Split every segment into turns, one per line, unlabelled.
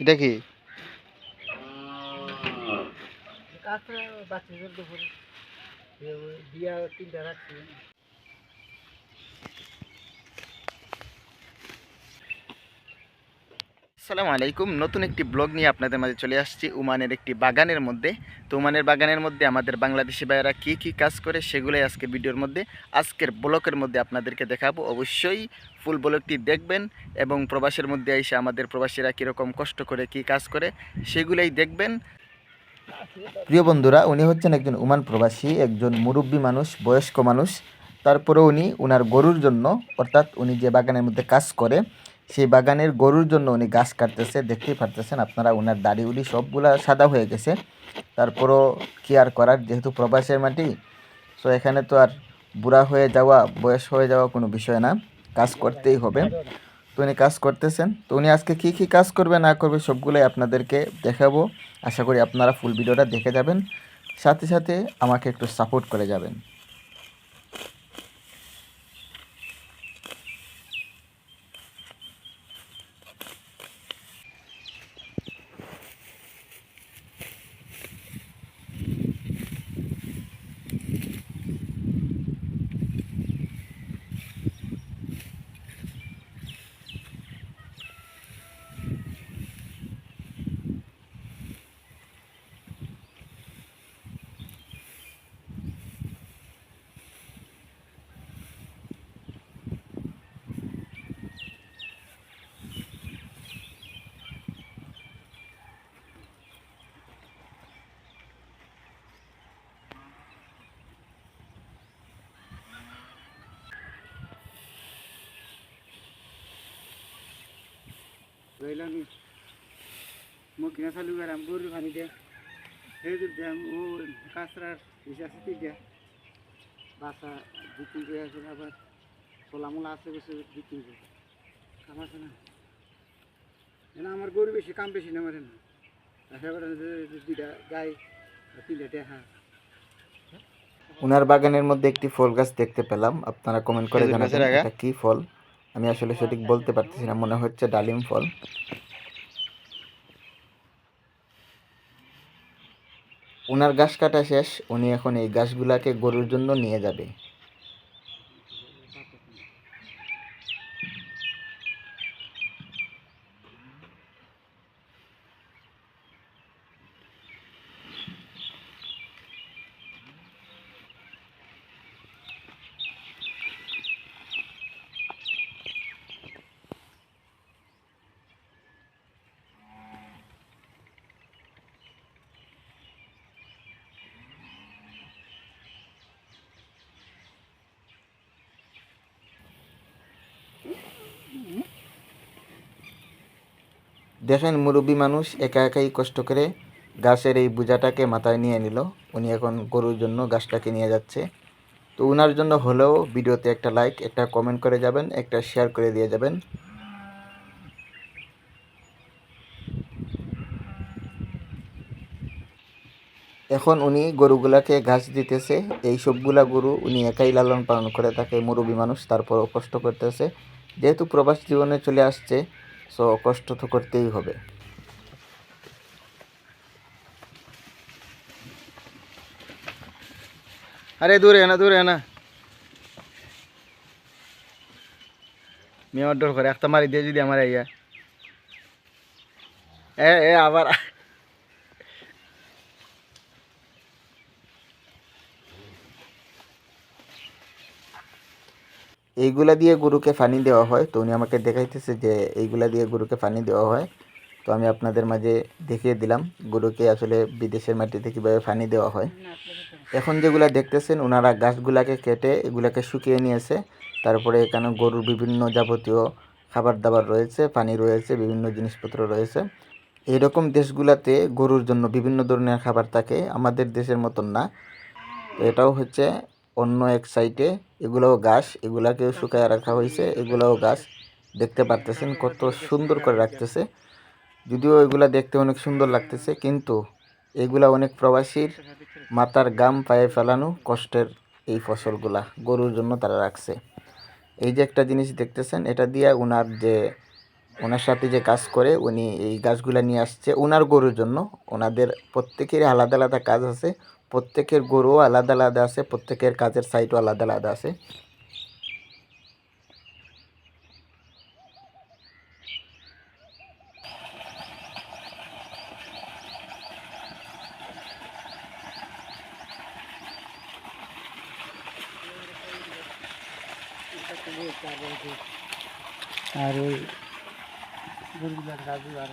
এটা কি?
বাচ্চাদের দুপুরে। বিয়া তিনটা রাখছি
আসসালামু আলাইকুম। নতুন একটি ব্লগ নিয়ে আপনাদের মাঝে চলে আসছি। উমানের একটি বাগানের মধ্যে। তো উমানের বাগানের মধ্যে আমাদের বাংলাদেশি ভাইয়েরা কী কী কাজ করে সেগুলোই আজকে ভিডিওর মধ্যে, আজকের ব্লকের মধ্যে আপনাদেরকে দেখাবো। অবশ্যই ফুল ব্লকটি দেখবেন এবং প্রবাসের মধ্যে এসে আমাদের প্রবাসীরা কীরকম কষ্ট করে, কী কাজ করে সেগুলোই দেখবেন। প্রিয় বন্ধুরা, উনি হচ্ছেন একজন উমান প্রবাসী, একজন মুরব্বী মানুষ, বয়স্ক মানুষ। তারপরে উনি উনার গরুর জন্য, অর্থাৎ উনি যে বাগানের মধ্যে কাজ করে সেই বাগানের গরুর জন্য উনি গাছ কাটতেছে, দেখতেই পারতেছেন আপনারা ওনার দাড়ি উড়ি সবগুলা সাদা হয়ে গেছে। তারপরও কি আর করার যেহেতু প্রবাসের মাটি সো এখানে তো আর বুড়া হয়ে যাওয়া, বয়স হয়ে যাওয়া কোনো বিষয় না। কাজ করতেই হবে। তো উনি কাজ করতেছেন। তো উনি আজকে কী কী কাজ করবে, না করবে সবগুলোই আপনাদেরকে দেখাবো। আশা করি আপনারা ফুল ভিডিওটা দেখে যাবেন। সাথে সাথে আমাকে একটু সাপোর্ট করে যাবেন।
মুখ কিনা চালু করাম গরুর পানি দে সেই দিলাম ও কাঁচরার হিসাব আছে দিয়া বাসা বিক্রি করে আছে আবার সোলামোলা আছে বসে বিক্রি করে কাম আছে না না আমার গরু বেশি কাম বেশি না মারে না দুইটা গাই তিনটা টেহা
ওনার বাগানের মধ্যে একটি ফল গাছ দেখতে পেলাম। আপনারা কমেন্ট করে জানাবেন এটা কি ফল? আমি আসলে সঠিক বলতে পারতেছি না, মনে হচ্ছে ডালিম ফল। ওনার গাছ কাটা শেষ, উনি এখন এই গাছগুলাকে গরুর জন্য নিয়ে যাবে। দেখেন মুরব্বী মানুষ একা একাই কষ্ট করে গাছের এই বোঝাটাকে মাথায় নিয়ে নিল। উনি এখন গরুর জন্য গাছটাকে নিয়ে যাচ্ছে। তো ওনার জন্য হলেও ভিডিওতে একটা লাইক একটা কমেন্ট করে যাবেন, একটা শেয়ার করে দিয়ে যাবেন। এখন উনি গরুগুলাকে ঘাস দিতেছে। এই সবগুলা গরু উনি একাই লালন পালন করে থাকে। মুরব্বী মানুষ তারপরও কষ্ট করতেছে। যেহেতু প্রবাস জীবনে চলে আসছে সো কষ্ট তো করতেই হবে।
আরে, দূরে না দূরে না। মেয়ে ডর করে, একটা মারি দিয়ে যদি আমার ইয়া এ এ, আবার
এইগুলা দিয়ে গরুকে পানি দেওয়া হয়। তো উনি আমাকে দেখাইতেছে যে এইগুলা দিয়ে গরুকে পানি দেওয়া হয়। তো আমি আপনাদের মাঝে দেখিয়ে দিলাম গরুকে আসলে বিদেশের মাটিতে কীভাবে পানি দেওয়া হয়। এখন যেগুলা দেখতেছেন ওনারা গাছগুলাকে কেটে এগুলাকে শুকিয়ে নিয়েছে। তারপরে এখানে গরুর বিভিন্ন যাবতীয় খাবার দাবার রয়েছে, পানি রয়েছে, বিভিন্ন জিনিসপত্র রয়েছে। এরকম দেশগুলাতে গরুর জন্য বিভিন্ন ধরনের খাবার থাকে। আমাদের দেশের মতন না। এটাও হচ্ছে অন্য এক সাইডে এগুলোও গাছ এগুলাকেও শুকায় রাখা হয়েছে এগুলোও গাছ। দেখতে পারতেছেন কত সুন্দর করে রাখতেছে। যদিও এগুলা দেখতে অনেক সুন্দর লাগতেছে, কিন্তু এগুলা অনেক প্রবাসীর মাথার গাম পায়ে ফেলানো কষ্টের এই ফসলগুলা, গরুর জন্য তারা রাখছে। এই যে একটা জিনিস দেখতেছেন, এটা দিয়ে উনার যে ওনার সাথে যে কাজ করে, উনি এই গাছগুলা নিয়ে আসছে ওনার গরুর জন্য। ওনাদের প্রত্যেকেরই আলাদা আলাদা কাজ আছে। প্রত্যেকের গরুও আলাদা আলাদা আছে, প্রত্যেকের কাজের সাইটও আলাদা আলাদা আছে।
আর ওই গরুগুলার গাছু আর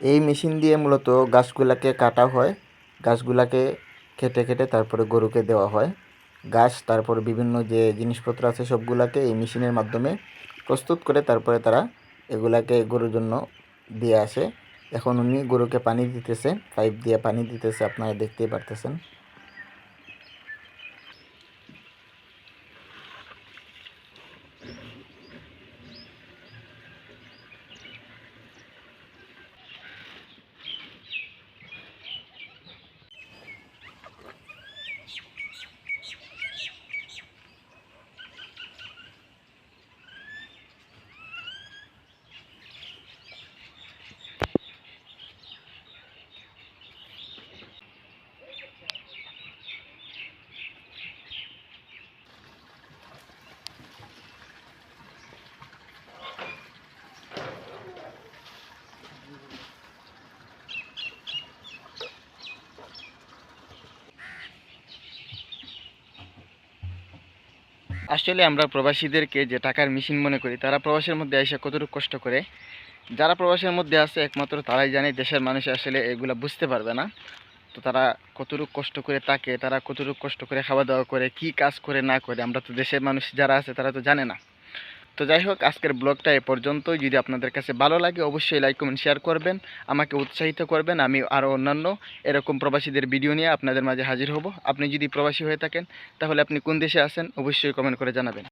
এই মেশিন দিয়ে মূলত গাছগুলাকে কাটা হয়। গাছগুলাকে খেটে খেটে তারপরে গরুকে দেওয়া হয়। গাছ, তারপর বিভিন্ন যে জিনিসপত্র আছে সবগুলাকে এই মেশিনের মাধ্যমে প্রস্তুত করে তারপরে তারা এগুলাকে গরুর জন্য দিয়ে আসে। এখন উনি গরুকে পানি দিতেছে, পাইপ দিয়ে পানি দিতেছে, আপনারা দেখতেই পারতেছেন। আসলে আমরা প্রবাসীদেরকে যে টাকার মেশিন মনে করি, তারা প্রবাসের মধ্যে এসে কতটুকু কষ্ট করে? যারা প্রবাসের মধ্যে আছে একমাত্র তারাই জানে দেশের মানুষ আসলে এগুলো বুঝতে পারবে না। তো তারা কতটুকু কষ্ট করে তাকে তারা কতটুকু কষ্ট করে খাওয়া দাওয়া করে, কি কাজ করে না করে, আমরা তো দেশের মানুষ যারা আছে তারা তো জানে না। তো যাই হোক, আজকের ব্লগটা এ পর্যন্ত যদি আপনাদের কাছে ভালো লাগে, অবশ্যই লাইক কমেন্ট শেয়ার করবেন, আমাকে উৎসাহিত করবেন, আমি আরও অন্যান্য এরকম প্রবাসীদের ভিডিও নিয়ে আপনাদের মাঝে হাজির হব। আপনি যদি প্রবাসী হয়ে থাকেন, তাহলে আপনি কোন দেশে আসেন অবশ্যই কমেন্ট করে জানাবেন।